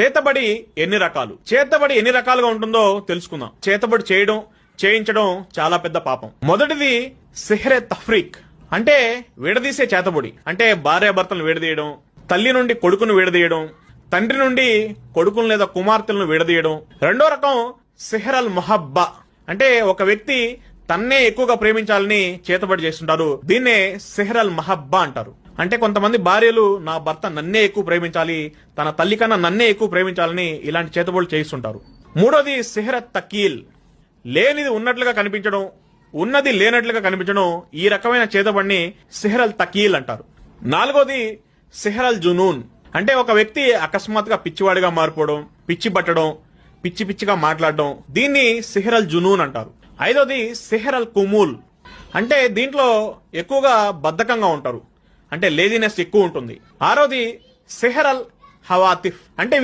చేతబడి ఎన్ని రకాలు? చేతబడి ఎన్ని రకాలుగా ఉంటుందో తెలుసుకుందాం. చేతబడి చేయడం చేయించడం చాలా పెద్ద పాపం. మొదటిది సిహరే తఫ్రీక్. అంటే విడదీసే చేతబడి. అంటే భార్యాభర్తలను విడదీయడం తల్లి నుండి కొడుకును విడదీయడం తండ్రి నుండి కొడుకును లేదా కుమార్తెలను విడదీయడం. రెండో రకం సిహరల్ మొహబ్బా. అంటే ఒక వ్యక్తి తన్నే ఎక్కువగా ప్రేమించాలని చేతబడి చేస్తుంటారు. దీన్నే సెహరల్ మహబ్బా అంటారు. అంటే కొంతమంది భార్యలు నా భర్త నన్నే ఎక్కువ ప్రేమించాలి తన తల్లి కన్నా నన్నే ఎక్కువ ప్రేమించాలని ఇలాంటి చేతబడులు చేయిస్తుంటారు. మూడోది సిహరత్ తకీల్ లేనిది ఉన్నట్లుగా కనిపించడం ఉన్నది లేనట్లుగా కనిపించడం ఈ రకమైన చేతబడిని సెహరల్ తకీల్ అంటారు. నాలుగోది సెహరల్ జునూన్. అంటే ఒక వ్యక్తి అకస్మాత్తుగా పిచ్చివాడిగా మారిపోవడం పిచ్చి పట్టడం పిచ్చి పిచ్చిగా మాట్లాడడం దీన్ని సిహరల్ జునూన్ అంటారు. ఐదోది సిహరల్ కుమూల్. అంటే దీంట్లో ఎక్కువగా బద్ధకంగా ఉంటారు. అంటే లేజినెస్ ఎక్కువ ఉంటుంది. ఆరోది సిహరల్ హవాతిఫ్. అంటే